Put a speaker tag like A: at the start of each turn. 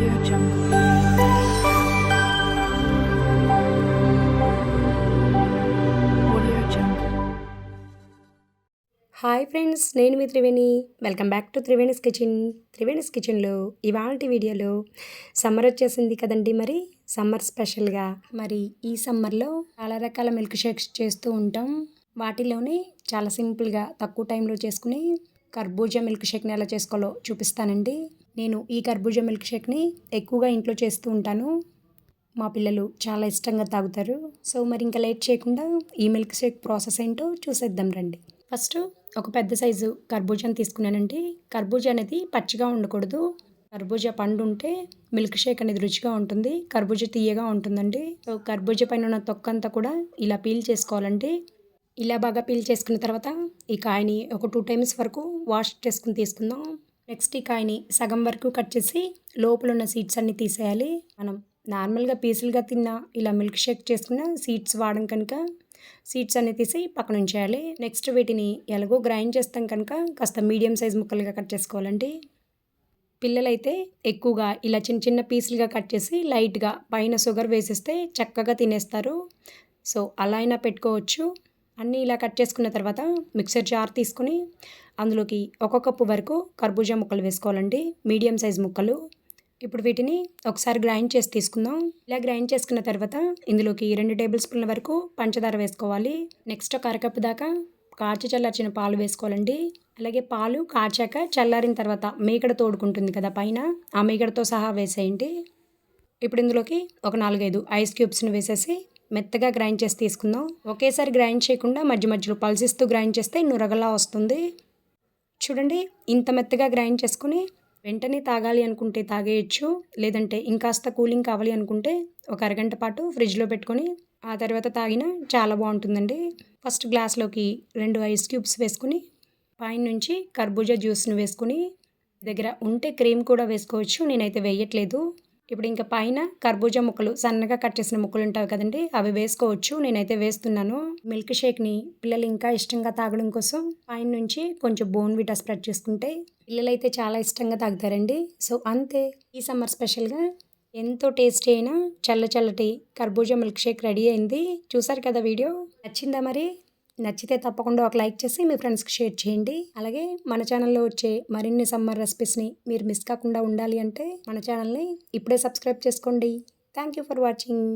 A: Audio Jungle. Audio Jungle.
B: Hi friends నేను మీ Triveni welcome back to Triveni's kitchen Triveni's కిచెన్లో ఇవాళ వీడియోలో సమ్మర్ వచ్చేసింది కదండి మరి సమ్మర్ స్పెషల్గా మరి ఈ సమ్మర్లో చాలా రకాల మిల్క్ షేక్స్ చేస్తూ ఉంటాం వాటిలోనే చాలా సింపుల్గా తక్కువ టైంలో చేసుకుని కర్బూజా మిల్క్ షేక్ని ఎలా చేసుకోవాలో చూపిస్తానండి. నేను ఈ కర్బూజా మిల్క్ షేక్ని ఎక్కువగా ఇంట్లో చేస్తూ ఉంటాను. మా పిల్లలు చాలా ఇష్టంగా తాగుతారు. సో మరి ఇంకా లేట్ చేయకుండా ఈ మిల్క్ షేక్ ప్రాసెస్ ఏంటో చూసేద్దాం రండి. ఫస్ట్ ఒక పెద్ద సైజు కర్బూజాని తీసుకున్నానండి. కర్బూజా అనేది పచ్చిగా ఉండకూడదు. కర్బూజా పండు ఉంటే మిల్క్ షేక్ అనేది రుచిగా ఉంటుంది కర్బూజా తీయగా ఉంటుందండి. సో కర్బూజా పైన ఉన్న తొక్కంతా కూడా ఇలా పీల్ చేసుకోవాలండి. ఇలా బాగా పీల్ చేసుకున్న తర్వాత ఈ కాయని ఒక టూ టైమ్స్ వరకు వాష్ చేసుకుని తీసుకుందాం. నెక్స్ట్ ఈ కాయని సగం వరకు కట్ చేసి లోపల ఉన్న సీడ్స్ అన్ని తీసేయాలి. మనం నార్మల్గా పీసులుగా తిన్న ఇలా మిల్క్ షేక్ చేసుకున్న సీడ్స్ వాడడం కనుక సీడ్స్ అన్ని తీసి పక్కన ఉంచేయాలి. నెక్స్ట్ వీటిని ఎలాగో గ్రైండ్ చేస్తాం కనుక కాస్త మీడియం సైజ్ ముక్కలుగా కట్ చేసుకోవాలండి. పిల్లలైతే ఎక్కువగా ఇలా చిన్న చిన్న పీసులుగా కట్ చేసి లైట్గా పైన షుగర్ వేసేస్తే చక్కగా తినేస్తారు. సో అలా అయినా పెట్టుకోవచ్చు. అన్నీ ఇలా కట్ చేసుకున్న తర్వాత మిక్సర్ జార్ తీసుకుని అందులోకి ఒక కప్పు వరకు కర్బూజా ముక్కలు వేసుకోవాలండి. మీడియం సైజ్ ముక్కలు. ఇప్పుడు వీటిని ఒకసారి గ్రైండ్ చేసి తీసుకుందాం. ఇలా గ్రైండ్ చేసుకున్న తర్వాత ఇందులోకి రెండు టేబుల్ స్పూన్ల వరకు పంచదార వేసుకోవాలి. నెక్స్ట్ ఒక అరకప్పు దాకా కాచి చల్లార్చిన పాలు వేసుకోవాలండి. అలాగే పాలు కాచాక చల్లారిన తర్వాత మేకడ తోడుకుంటుంది కదా పైన ఆ మేకడతో సహా వేసేయండి. ఇప్పుడు ఇందులోకి ఒక నాలుగైదు ఐస్ క్యూబ్స్ని వేసేసి మెత్తగా గ్రైండ్ చేసి తీసుకుందాం. ఒకేసారి గ్రైండ్ చేయకుండా మధ్య మధ్యలో పల్సిస్తూ గ్రైండ్ చేస్తే నురగలా వస్తుంది. చూడండి ఇంత మెత్తగా గ్రైండ్ చేసుకుని వెంటనే తాగాలి అనుకుంటే తాగేయచ్చు. లేదంటే ఇంకాస్త కూలింగ్ కావాలి అనుకుంటే ఒక అరగంట పాటు ఫ్రిడ్జ్లో పెట్టుకొని ఆ తర్వాత తాగినా చాలా బాగుంటుందండి. ఫస్ట్ గ్లాస్లోకి రెండు ఐస్ క్యూబ్స్ వేసుకుని పైన నుంచి కర్బూజా జ్యూస్ని వేసుకుని దగ్గర ఉంటే క్రీమ్ కూడా వేసుకోవచ్చు. నేనైతే వేయట్లేదు. ఇప్పుడు ఇంకా పైన కర్బూజా ముక్కలు సన్నగా కట్ చేసిన ముక్కలు ఉంటాయి కదండి అవి వేసుకోవచ్చు. నేనైతే వేస్తున్నాను. మిల్క్ షేక్ని పిల్లలు ఇంకా ఇష్టంగా తాగడం కోసం పైన నుంచి కొంచెం బోన్ విటా స్ప్రెడ్ చేసుకుంటే పిల్లలైతే చాలా ఇష్టంగా తాగుతారండి. సో అంతే. ఈ సమ్మర్ స్పెషల్గా ఎంతో టేస్టీ అయినా చల్ల చల్లటి కర్బూజా మిల్క్ షేక్ రెడీ అయింది. చూసారు కదా వీడియో? నచ్చిందా మరి? నచ్చితే తప్పకుండా ఒక లైక్ చేసి మీ ఫ్రెండ్స్కి షేర్ చేయండి. అలాగే మన ఛానల్లో వచ్చే మరిన్ని సమ్మర్ రెసిపీస్ని మీరు మిస్ కాకుండా ఉండాలి అంటే మన ఛానల్ని ఇప్పుడే సబ్స్క్రైబ్ చేసుకోండి. Thank you for watching.